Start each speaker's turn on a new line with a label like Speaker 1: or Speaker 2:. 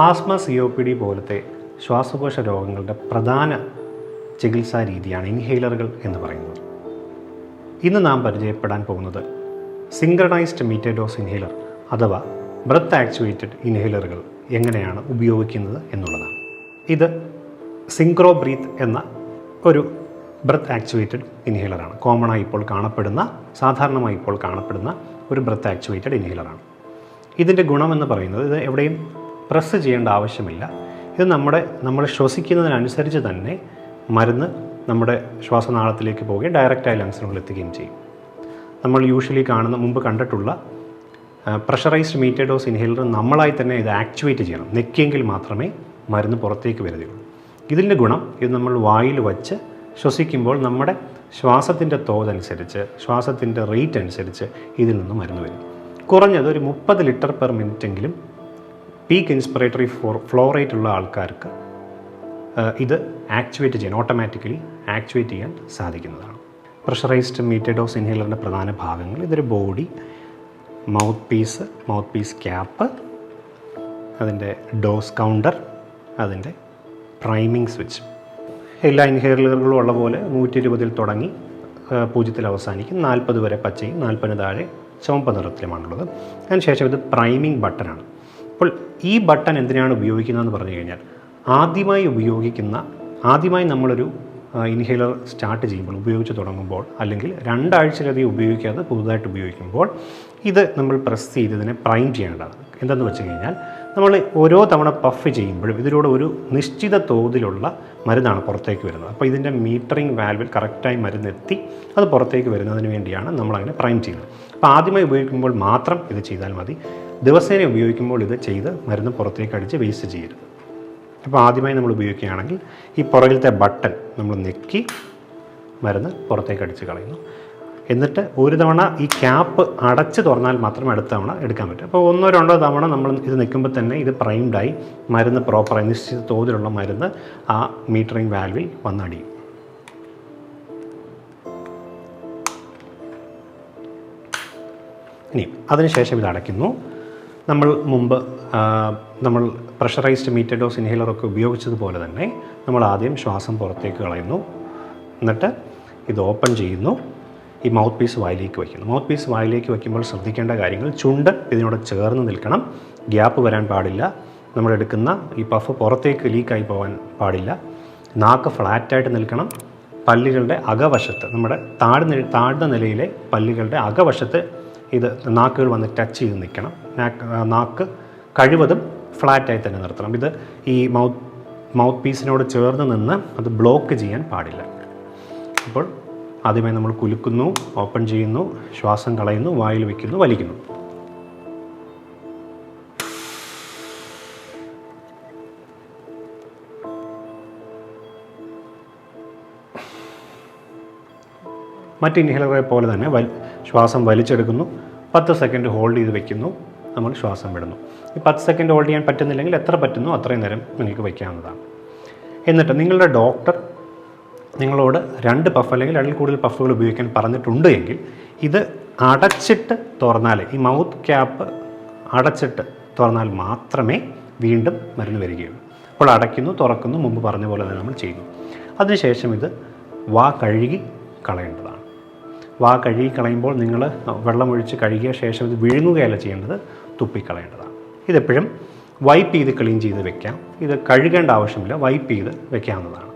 Speaker 1: Asthma C O P D പോലത്തെ ശ്വാസകോശ രോഗങ്ങളുടെ പ്രധാന ചികിത്സാ രീതിയാണ് ഇൻഹേലറുകൾ എന്ന് പറയുന്നത്. ഇന്ന് നാം പരിചയപ്പെടാൻ പോകുന്നത് സിങ്ക്രണൈസ്ഡ് മീറ്റഡോസ് ഇൻഹേലർ അഥവാ ബ്രത്ത് ആക്ച്വേറ്റഡ് ഇൻഹേലറുകൾ എങ്ങനെയാണ് ഉപയോഗിക്കുന്നത് എന്നുള്ളതാണ്. ഇത് സിങ്ക്രോ ബ്രീത്ത് എന്ന ഒരു ബ്രത്ത് ആക്ച്വേറ്റഡ് ഇൻഹേലറാണ്. കോമണായി ഇപ്പോൾ കാണപ്പെടുന്ന സാധാരണമായി ഇപ്പോൾ കാണപ്പെടുന്ന ഒരു ബ്രത്ത് ആക്ച്വേറ്റഡ് ഇൻഹേലറാണ്. ഇതിന്റെ ഗുണമെന്ന് പറയുന്നത് ഇത് എവിടെയും പ്രസ് ചെയ്യേണ്ട ആവശ്യമില്ല. ഇത് നമ്മുടെ നമ്മൾ ശ്വസിക്കുന്നതിനനുസരിച്ച് തന്നെ മരുന്ന് നമ്മുടെ ശ്വാസനാളത്തിലേക്ക് പോവുകയും ഡയറക്റ്റായി ലങ്സിനുള്ളിൽ എത്തുകയും ചെയ്യും. നമ്മൾ യൂഷ്വലി കാണുന്ന മുമ്പ് കണ്ടിട്ടുള്ള പ്രഷറൈസ്ഡ് മീറ്റഡോസ് ഇൻഹേലർ നമ്മളായി തന്നെ ഇത് ആക്ടിവേറ്റ് ചെയ്യണം. നെക്കിയെങ്കിൽ മാത്രമേ മരുന്ന് പുറത്തേക്ക് വരുകയുള്ളൂ. ഇതിന്റെ ഗുണം ഇത് നമ്മൾ വായിൽ വച്ച് ശ്വസിക്കുമ്പോൾ നമ്മുടെ ശ്വാസത്തിന്റെ തോതനുസരിച്ച് ശ്വാസത്തിന്റെ റേറ്റ് അനുസരിച്ച് ഇതിൽ നിന്ന് മരുന്ന് വരും. കുറഞ്ഞത് ഒരു മുപ്പത് ലിറ്റർ പെർ മിനിറ്റെങ്കിലും peak inspiratory for flow rate ഉള്ള ആൾക്കാർക്ക് ഇത് ആക്ടിവേറ്റ് ചെയ്യാൻ ഓട്ടോമാറ്റിക്കലി ആക്ടിവേറ്റ് ചെയ്യാൻ സാധിക്കുന്നതാണ്. പ്രഷറൈസ്ഡ് മീറ്റഡോസ് ഇൻഹേലറിന്റെ പ്രധാന ഭാഗങ്ങൾ ഇതൊരു body mouthpiece mouthpiece cap അതിന്റെ ഡോസ് കൗണ്ടർ അതിന്റെ പ്രൈമിംഗ് സ്വിച്ച് എല്ലാ ഇൻഹേലറുകളും ഉള്ള പോലെ നൂറ്റി ഇരുപതിൽ തുടങ്ങി പൂജ്യത്തിൽ അവസാനിക്കും. നാൽപ്പത് വരെ പച്ചയും നാൽപ്പതിന് താഴെ ചുവപ്പ് നിറത്തിലുമാണുള്ളത്. അതിനുശേഷം ഇത് പ്രൈമിംഗ് അപ്പോൾ ഈ ബട്ടൺ എന്തിനാണ് ഉപയോഗിക്കുന്നതെന്ന് പറഞ്ഞു കഴിഞ്ഞാൽ ആദ്യമായി ഉപയോഗിക്കുന്ന ആദ്യമായി നമ്മളൊരു ഇൻഹേലർ സ്റ്റാർട്ട് ചെയ്യുമ്പോൾ ഉപയോഗിച്ച് തുടങ്ങുമ്പോൾ അല്ലെങ്കിൽ രണ്ടാഴ്ചയിലധികം ഉപയോഗിക്കാതെ പുതുതായിട്ട് ഉപയോഗിക്കുമ്പോൾ ഇത് നമ്മൾ പ്രസ് ചെയ്ത് ഇതിനെ പ്രൈം ചെയ്യേണ്ടതാണ്. എന്തെന്ന് വെച്ച് കഴിഞ്ഞാൽ നമ്മൾ ഓരോ തവണ പഫ് ചെയ്യുമ്പോഴും ഇതിലൂടെ ഒരു നിശ്ചിത തോതിലുള്ള മരുന്നാണ് പുറത്തേക്ക് വരുന്നത്. അപ്പോൾ ഇതിന്റെ മീറ്ററിംഗ് വാൽവിൽ കറക്റ്റായി മരുന്നെത്തി അത് പുറത്തേക്ക് വരുന്നതിന് വേണ്ടിയാണ് നമ്മളങ്ങനെ പ്രൈം ചെയ്യുന്നത്. അപ്പോൾ ആദ്യമായി ഉപയോഗിക്കുമ്പോൾ മാത്രം ഇത് ചെയ്താൽ മതി. ദിവസേന ഉപയോഗിക്കുമ്പോൾ ഇത് ചെയ്ത് മരുന്ന് പുറത്തേക്ക് അടിച്ച് വേസ്റ്റ് ചെയ്യരുത്. അപ്പോൾ ആദ്യമായി നമ്മൾ ഉപയോഗിക്കുകയാണെങ്കിൽ ഈ പുറകിലത്തെ ബട്ടൺ നമ്മൾ ഞെക്കി മരുന്ന് പുറത്തേക്ക് അടിച്ച് കളയുന്നു. എന്നിട്ട് ഒരു തവണ ഈ ക്യാപ്പ് അടച്ച് തുറന്നാൽ മാത്രമേ അടുത്ത തവണ എടുക്കാൻ പറ്റും. അപ്പോൾ ഒന്നോ രണ്ടോ തവണ നമ്മൾ ഇത് നിൽക്കുമ്പോൾ തന്നെ ഇത് പ്രൈംഡായി മരുന്ന് പ്രോപ്പറായി നിശ്ചിത തോതിലുള്ള മരുന്ന് ആ മീറ്ററിംഗ് വാൽവിൽ വന്നടിയും ഇനി അതിനുശേഷം ഇത് അടയ്ക്കുന്നു. നമ്മൾ മുമ്പ് നമ്മൾ പ്രഷറൈസ്ഡ് മീറ്റഡോസ് ഇൻഹേലറൊക്കെ ഉപയോഗിച്ചതുപോലെ തന്നെ നമ്മൾ ആദ്യം ശ്വാസം പുറത്തേക്ക് കളയുന്നു. എന്നിട്ട് ഇത് ഓപ്പൺ ചെയ്യുന്നു. ഈ മൗത്ത് പീസ് വായിലേക്ക് വയ്ക്കുന്നു. മൗത്ത് പീസ് വായിലേക്ക് വയ്ക്കുമ്പോൾ ശ്രദ്ധിക്കേണ്ട കാര്യങ്ങൾ ചുണ്ട് ഇതിനോട് ചേർന്ന് നിൽക്കണം. ഗ്യാപ്പ് വരാൻ പാടില്ല. നമ്മൾ എടുക്കുന്ന ഈ പഫ് പുറത്തേക്ക് ലീക്കായി പോകാൻ പാടില്ല. നാക്ക് ഫ്ലാറ്റായിട്ട് നിൽക്കണം. പല്ലുകളുടെ അകവശത്ത് നമ്മുടെ താഴ്ന്ന താഴ്ന്ന നിലയിലെ പല്ലുകളുടെ അകവശത്ത് ഇത് നാക്കുകൾ വന്ന് ടച്ച് ചെയ്ത് നിൽക്കണം. നാക്ക് കഴിവതും ഫ്ലാറ്റായി തന്നെ നിർത്തണം. ഇത് ഈ മൗത്ത് മൗത്ത് പീസിനോട് ചേർന്ന് നിന്ന് അത് ബ്ലോക്ക് ചെയ്യാൻ പാടില്ല. അപ്പോൾ ആദ്യമായി നമ്മൾ കുലുക്കുന്നു ഓപ്പൺ ചെയ്യുന്നു ശ്വാസം കളയുന്നു വായിൽ വയ്ക്കുന്നു വലിക്കുന്നു. മറ്റ് ഇൻഹേലറെ പോലെ തന്നെ വൽ ശ്വാസം വലിച്ചെടുക്കുന്നു. പത്ത് സെക്കൻഡ് ഹോൾഡ് ചെയ്ത് വെക്കുന്നു. നമ്മൾ ശ്വാസം വിടുന്നു. ഈ പത്ത് സെക്കൻഡ് ഹോൾഡ് ചെയ്യാൻ പറ്റുന്നില്ലെങ്കിൽ എത്ര പറ്റുന്നു അത്രയും നേരം നിങ്ങൾക്ക് വയ്ക്കാവുന്നതാണ്. എന്നിട്ട് നിങ്ങളുടെ ഡോക്ടർ നിങ്ങളോട് രണ്ട് പഫ് അല്ലെങ്കിൽ അതിൽ കൂടുതൽ പഫുകൾ ഉപയോഗിക്കാൻ പറഞ്ഞിട്ടുണ്ട് എങ്കിൽ ഇത് അടച്ചിട്ട് തുറന്നാൽ ഈ മൗത്ത് ക്യാപ്പ് അടച്ചിട്ട് തുറന്നാൽ മാത്രമേ വീണ്ടും മരുന്ന് വരികയുള്ളൂ. അപ്പോൾ അടയ്ക്കുന്നു തുറക്കുന്നു മുമ്പ് പറഞ്ഞ പോലെ തന്നെ നമ്മൾ ചെയ്യുന്നു അതിനുശേഷം ഇത് വാ കഴുകി കളയേണ്ടതാണ്. വാ കഴുകി കളയുമ്പോൾ നിങ്ങൾ വെള്ളമൊഴിച്ച് കഴുകിയ ശേഷം ഇത് വിഴുങ്ങുകയല്ല ചെയ്യേണ്ടത് തുപ്പിക്കളയേണ്ടതാണ്. ഇതെപ്പോഴും വൈപ്പ് ചെയ്ത് ക്ലീൻ ചെയ്ത് വെക്കാം. ഇത് കഴുകേണ്ട ആവശ്യമില്ല വൈപ്പ് ചെയ്ത് വെക്കാവുന്നതാണ്.